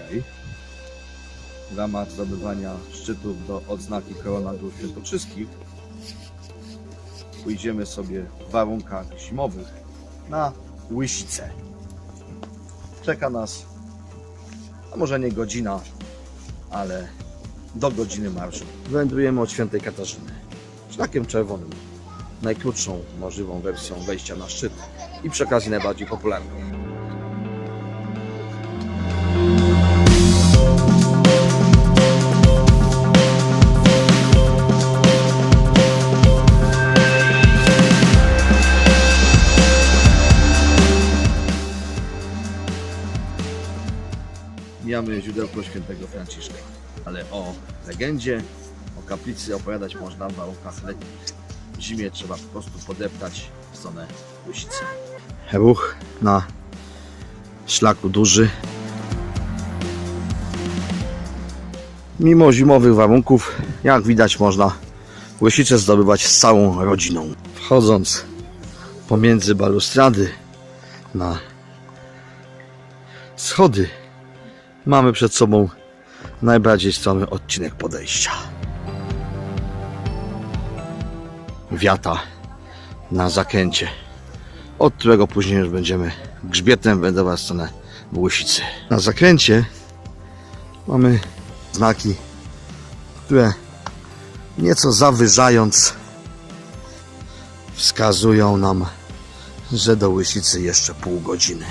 dzisiaj w ramach zdobywania szczytów do odznaki Korona Dół Świętokrzyskich pójdziemy sobie w warunkach zimowych na Łysice. Czeka nas, a może nie godzina, ale do godziny marszu. Wędrujemy od Świętej Katarzyny. Szlakiem czerwonym. Najkrótszą możliwą wersją wejścia na szczyt i przy okazji najbardziej popularną. Mijamy źródełko świętego Franciszka, ale o legendzie, o kaplicy opowiadać można w warunkach letnich. W zimie trzeba po prostu podeptać w stronę Łysicy. Ruch na szlaku duży. Mimo zimowych warunków, jak widać, można Łysicę zdobywać z całą rodziną. Wchodząc pomiędzy balustrady na schody, mamy przed sobą najbardziej stromy odcinek podejścia. Wiata na zakręcie, od którego później już będziemy grzbietem wędrować w stronę Łysicy. Na zakręcie mamy znaki, które nieco zawyżając wskazują nam, że do Łysicy jeszcze pół godziny.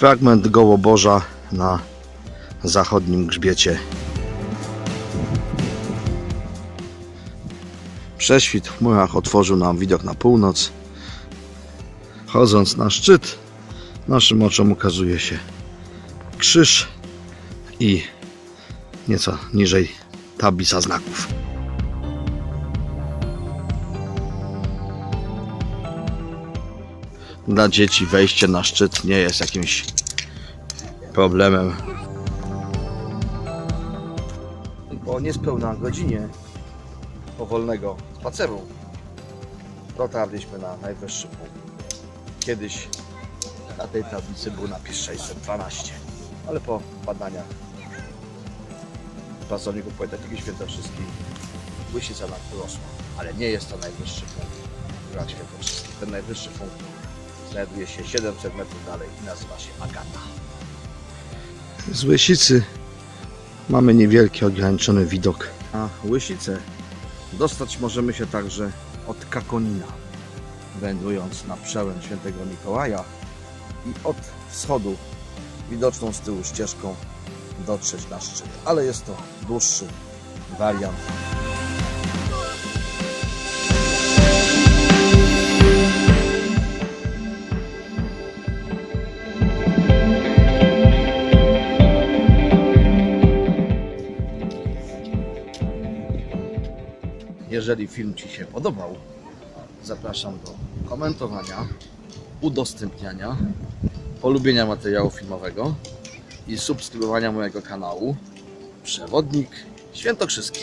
Fragment Gołoborza na zachodnim grzbiecie. Prześwit w chmurach otworzył nam widok na północ. Chodząc na szczyt, naszym oczom ukazuje się krzyż i nieco niżej tablica znaków. Dla dzieci wejście na szczyt nie jest jakimś problemem. Po niespełna godzinie powolnego spaceru dotarliśmy na najwyższy punkt. Kiedyś na tej tablicy był napis 612, ale po badaniach pracowników Politechniki Świętokrzyskiej Łysica nam wyrosła, ale nie jest to najwyższy punkt Górak Świętokrzyskich. Ten najwyższy punkt znajduje się 700 metrów dalej i nazywa się Agata. Z Łysicy mamy niewielki, ograniczony widok. A Łysicę dostać możemy się także od Kakonina, wędrując na przełęcz Świętego Mikołaja i od wschodu, widoczną z tyłu ścieżką, dotrzeć na szczyt. Ale jest to dłuższy wariant. Jeżeli film Ci się podobał, zapraszam do komentowania, udostępniania, polubienia materiału filmowego i subskrybowania mojego kanału Przewodnik Świętokrzyski.